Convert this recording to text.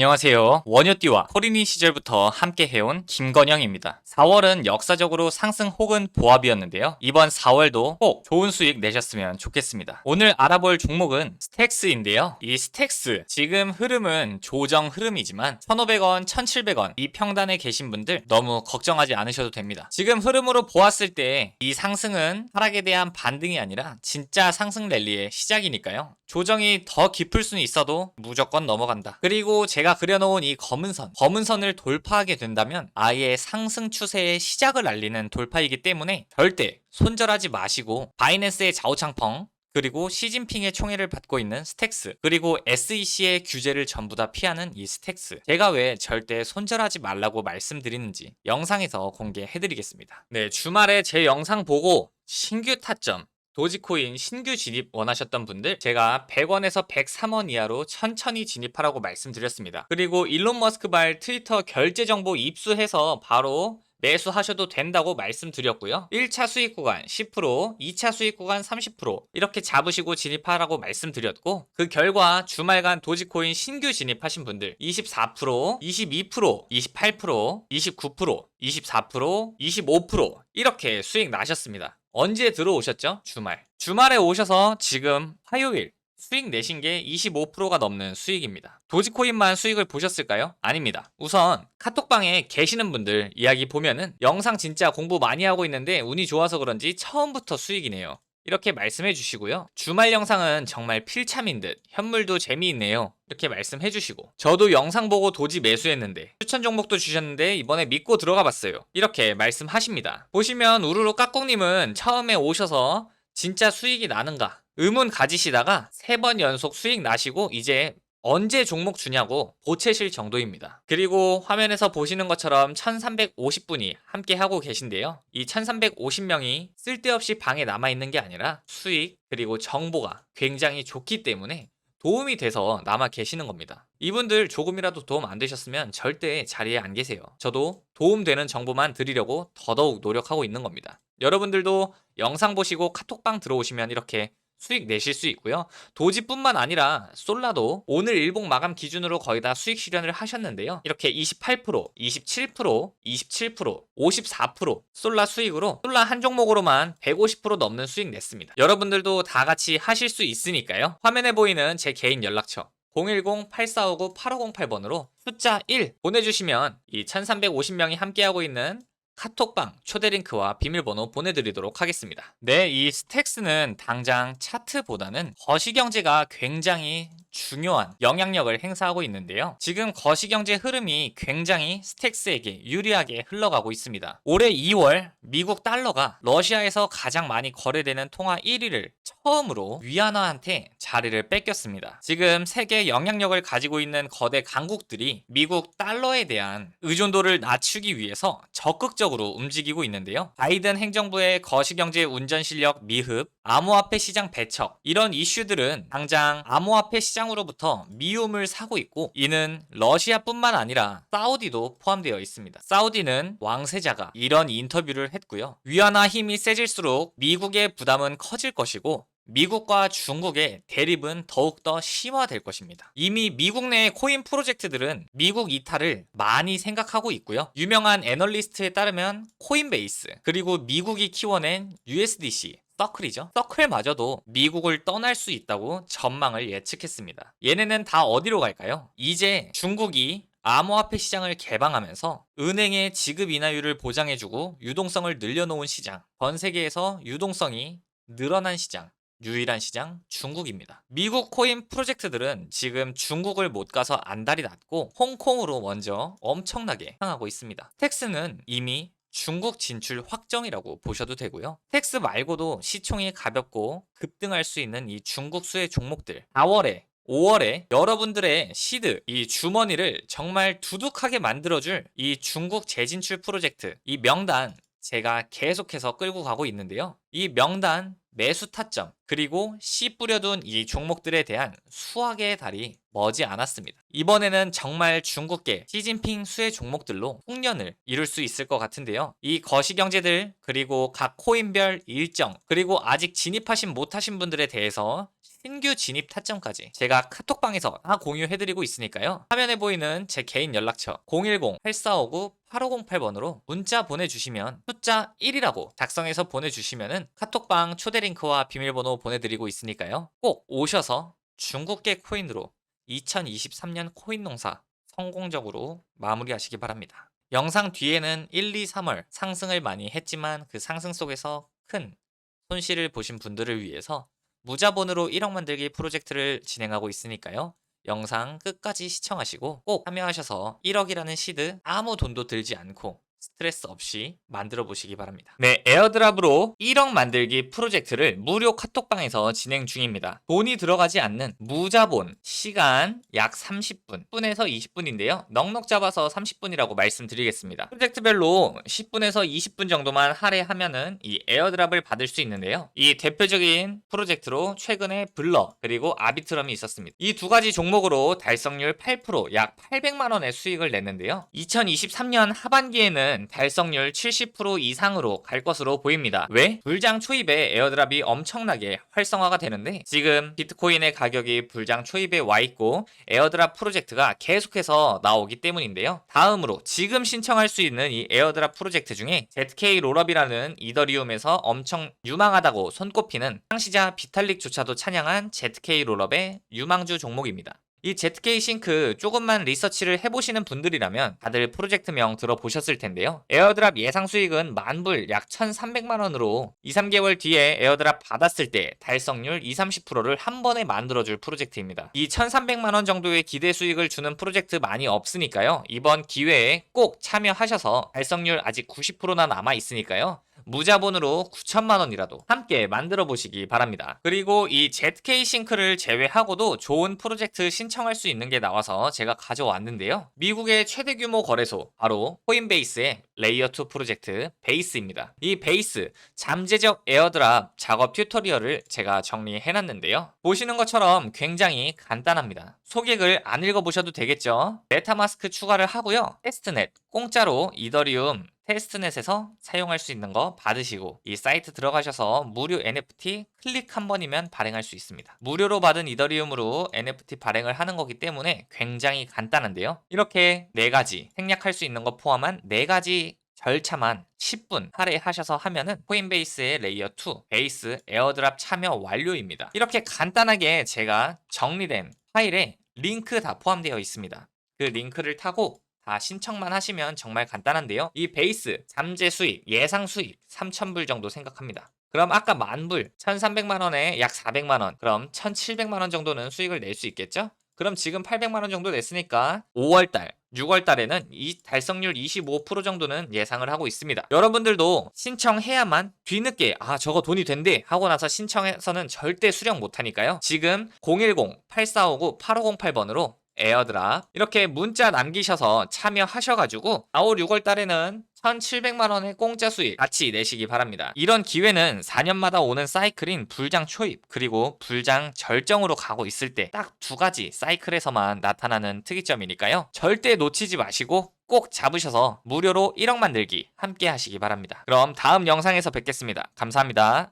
안녕하세요. 원효띠와 코리니 시절부터 함께 해온 김건영입니다. 4월은 역사적으로 상승 혹은 보합이었는데요. 이번 4월도 꼭 좋은 수익 내셨으면 좋겠습니다. 오늘 알아볼 종목은 스택스인데요. 이 스택스, 지금 흐름은 조정 흐름이지만 1,500원, 1,700원 이 평단에 계신 분들 너무 걱정하지 않으셔도 됩니다. 지금 흐름으로 보았을 때 이 상승은 하락에 대한 반등이 아니라 진짜 상승 랠리의 시작이니까요. 조정이 더 깊을 수는 있어도 무조건 넘어간다. 그리고 제가 그려놓은 이 검은 선, 검은 선을 돌파하게 된다면 아예 상승 추세의 시작을 알리는 돌파이기 때문에 절대 손절하지 마시고 바이낸스의 좌우창펑 그리고 시진핑의 총애를 받고 있는 스택스 그리고 SEC의 규제를 전부 다 피하는 이 스택스. 제가 왜 절대 손절하지 말라고 말씀드리는지 영상에서 공개해드리겠습니다. 네 주말에 제 영상 보고 신규 타점 도지코인 신규 진입 원하셨던 분들 제가 100원에서 103원 이하로 천천히 진입하라고 말씀드렸습니다. 그리고 일론 머스크 발 트위터 결제 정보 입수해서 바로 매수하셔도 된다고 말씀드렸고요. 1차 수익 구간 10%, 2차 수익 구간 30% 이렇게 잡으시고 진입하라고 말씀드렸고 그 결과 주말간 도지코인 신규 진입하신 분들 24%, 22%, 28%, 29%, 24%, 25% 이렇게 수익 나셨습니다. 언제 들어오셨죠? 주말. 주말에 오셔서 지금 화요일 수익 내신 게 25%가 넘는 수익입니다. 도지코인만 수익을 보셨을까요? 아닙니다. 우선 카톡방에 계시는 분들 이야기 보면은 영상 진짜 공부 많이 하고 있는데 운이 좋아서 그런지 처음부터 수익이네요. 이렇게 말씀해 주시고요. 주말 영상은 정말 필참인 듯 현물도 재미있네요. 이렇게 말씀해 주시고 저도 영상 보고 도지 매수했는데 추천 종목도 주셨는데 이번에 믿고 들어가 봤어요. 이렇게 말씀하십니다. 보시면 우르르 까꿍님은 처음에 오셔서 진짜 수익이 나는가 의문 가지시다가 세 번 연속 수익 나시고 이제 언제 종목 주냐고 보채실 정도입니다. 그리고 화면에서 보시는 것처럼 1350분이 함께 하고 계신데요. 이 1350명이 쓸데없이 방에 남아있는 게 아니라 수익 그리고 정보가 굉장히 좋기 때문에 도움이 돼서 남아 계시는 겁니다. 이분들 조금이라도 도움 안 되셨으면 절대 자리에 안 계세요. 저도 도움되는 정보만 드리려고 더더욱 노력하고 있는 겁니다. 여러분들도 영상 보시고 카톡방 들어오시면 이렇게 수익 내실 수 있고요. 도지뿐만 아니라 솔라도 오늘 일봉 마감 기준으로 거의 다 수익 실현을 하셨는데요. 이렇게 28%, 27%, 27%, 54% 솔라 수익으로 솔라 한 종목으로만 150% 넘는 수익 냈습니다. 여러분들도 다 같이 하실 수 있으니까요. 화면에 보이는 제 개인 연락처 010-8459-8508번으로 숫자 1 보내주시면 이 1350명이 함께하고 있는 카톡방 초대 링크와 비밀번호 보내드리도록 하겠습니다. 네, 이 스택스는 당장 차트보다는 거시경제가 굉장히 중요한 영향력을 행사하고 있는데요. 지금 거시경제 흐름이 굉장히 스택스에게 유리하게 흘러가고 있습니다. 올해 2월 미국 달러가 러시아에서 가장 많이 거래되는 통화 1위를 처음으로 위안화한테 자리를 뺏겼습니다. 지금 세계 영향력을 가지고 있는 거대 강국들이 미국 달러에 대한 의존도를 낮추기 위해서 적극 적으로 움직이고 있는데요. 바이든 행정부의 거시경제 운전 실력 미흡, 암호화폐 시장 배척 이런 이슈들은 당장 암호화폐 시장으로부터 미움을 사고 있고 이는 러시아뿐만 아니라 사우디도 포함되어 있습니다. 사우디는 왕세자가 이런 인터뷰를 했고요. 위안화 힘이 세질수록 미국의 부담은 커질 것이고 미국과 중국의 대립은 더욱더 심화될 것입니다. 이미 미국 내의 코인 프로젝트들은 미국 이탈을 많이 생각하고 있고요. 유명한 애널리스트에 따르면 코인베이스, 그리고 미국이 키워낸 USDC, 서클이죠. 서클마저도 미국을 떠날 수 있다고 전망을 예측했습니다. 얘네는 다 어디로 갈까요? 이제 중국이 암호화폐 시장을 개방하면서 은행의 지급 인하율을 보장해주고 유동성을 늘려놓은 시장, 전 세계에서 유동성이 늘어난 시장, 유일한 시장 중국입니다. 미국 코인 프로젝트들은 지금 중국을 못 가서 안달이 났고 홍콩으로 먼저 엄청나게 향하고 있습니다. 텍스는 이미 중국 진출 확정이라고 보셔도 되고요. 텍스 말고도 시총이 가볍고 급등할 수 있는 이 중국 수의 종목들 4월에 5월에 여러분들의 시드, 이 주머니를 정말 두둑하게 만들어줄 이 중국 재진출 프로젝트, 이 명단 제가 계속해서 끌고 가고 있는데요. 이 명단 매수 타점, 그리고 씨 뿌려둔 이 종목들에 대한 수확의 달이 머지 않았습니다. 이번에는 정말 중국계 시진핑 수의 종목들로 홍련을 이룰 수 있을 것 같은데요. 이 거시경제들 그리고 각 코인별 일정 그리고 아직 진입하신 못하신 분들에 대해서 신규 진입 타점까지 제가 카톡방에서 다 공유해드리고 있으니까요. 화면에 보이는 제 개인 연락처 010-8459-8508번으로 문자 보내주시면 숫자 1이라고 작성해서 보내주시면은 카톡방 초대 링크와 비밀번호 보내드리고 있으니까요. 꼭 오셔서 중국계 코인으로 2023년 코인 농사 성공적으로 마무리하시기 바랍니다. 영상 뒤에는 1, 2, 3월 상승을 많이 했지만 그 상승 속에서 큰 손실을 보신 분들을 위해서 무자본으로 1억 만들기 프로젝트를 진행하고 있으니까요. 영상 끝까지 시청하시고 꼭 참여하셔서 1억이라는 시드 아무 돈도 들지 않고 스트레스 없이 만들어 보시기 바랍니다. 네, 에어드랍으로 1억 만들기 프로젝트를 무료 카톡방에서 진행 중입니다. 돈이 들어가지 않는 무자본 시간 약 30분, 10분에서 20분인데요. 넉넉 잡아서 30분이라고 말씀드리겠습니다. 프로젝트별로 10분에서 20분 정도만 할애하면은 이 에어드랍을 받을 수 있는데요. 이 대표적인 프로젝트로 최근에 블러 그리고 아비트럼이 있었습니다. 이 두 가지 종목으로 달성률 8%약 800만 원의 수익을 냈는데요. 2023년 하반기에는 달성률 70% 이상으로 갈 것으로 보입니다. 왜? 불장 초입에 에어드랍이 엄청나게 활성화가 되는데 지금 비트코인의 가격이 불장 초입에 와 있고 에어드랍 프로젝트가 계속해서 나오기 때문인데요. 다음으로 지금 신청할 수 있는 이 에어드랍 프로젝트 중에 ZK 롤업이라는 이더리움에서 엄청 유망하다고 손꼽히는 창시자 비탈릭조차도 찬양한 ZK 롤업의 유망주 종목입니다. 이 ZK 싱크 조금만 리서치를 해보시는 분들이라면 다들 프로젝트명 들어보셨을 텐데요. 에어드랍 예상 수익은 만불 약 1,300만원으로 2, 3개월 뒤에 에어드랍 받았을 때 달성률 2, 30%를 한 번에 만들어줄 프로젝트입니다. 이 1,300만원 정도의 기대 수익을 주는 프로젝트 많이 없으니까요. 이번 기회에 꼭 참여하셔서 달성률 아직 90%나 남아 있으니까요. 무자본으로 9천만 원이라도 함께 만들어 보시기 바랍니다. 그리고 이 ZK 싱크를 제외하고도 좋은 프로젝트 신청할 수 있는 게 나와서 제가 가져왔는데요. 미국의 최대 규모 거래소 바로 코인베이스의 레이어 2 프로젝트 베이스입니다. 이 베이스 잠재적 에어드랍 작업 튜토리얼을 제가 정리해 놨는데요. 보시는 것처럼 굉장히 간단합니다. 소개글 안 읽어보셔도 되겠죠. 메타마스크 추가를 하고요. 테스트넷 공짜로 이더리움 테스트넷에서 사용할 수 있는 거 받으시고 이 사이트 들어가셔서 무료 NFT 클릭 한 번이면 발행할 수 있습니다. 무료로 받은 이더리움으로 NFT 발행을 하는 거기 때문에 굉장히 간단한데요. 이렇게 네 가지 생략할 수 있는 거 포함한 네 가지 절차만 10분 할애하셔서 하면은 코인베이스의 레이어 2 베이스 에어드랍 참여 완료입니다. 이렇게 간단하게 제가 정리된 파일에 링크 다 포함되어 있습니다. 그 링크를 타고 다 신청만 하시면 정말 간단한데요. 이 베이스 잠재 수익, 예상 수익 3,000불 정도 생각합니다. 그럼 아까 만불 1,300만 원에 약 400만 원, 그럼 1,700만 원 정도는 수익을 낼 수 있겠죠? 그럼 지금 800만 원 정도 냈으니까 5월 달 6월 달에는 이 달성률 25% 정도는 예상을 하고 있습니다. 여러분들도 신청해야만 뒤늦게 아 저거 돈이 된대 하고 나서 신청해서는 절대 수령 못 하니까요. 지금 010-8459-8508번으로 에어드랍 이렇게 문자 남기셔서 참여하셔가지고 4월 6월 달에는 1,700만 원의 공짜 수익 같이 내시기 바랍니다. 이런 기회는 4년마다 오는 사이클인 불장 초입 그리고 불장 절정으로 가고 있을 때 딱 두 가지 사이클에서만 나타나는 특이점이니까요. 절대 놓치지 마시고 꼭 잡으셔서 무료로 1억 만들기 함께 하시기 바랍니다. 그럼 다음 영상에서 뵙겠습니다. 감사합니다.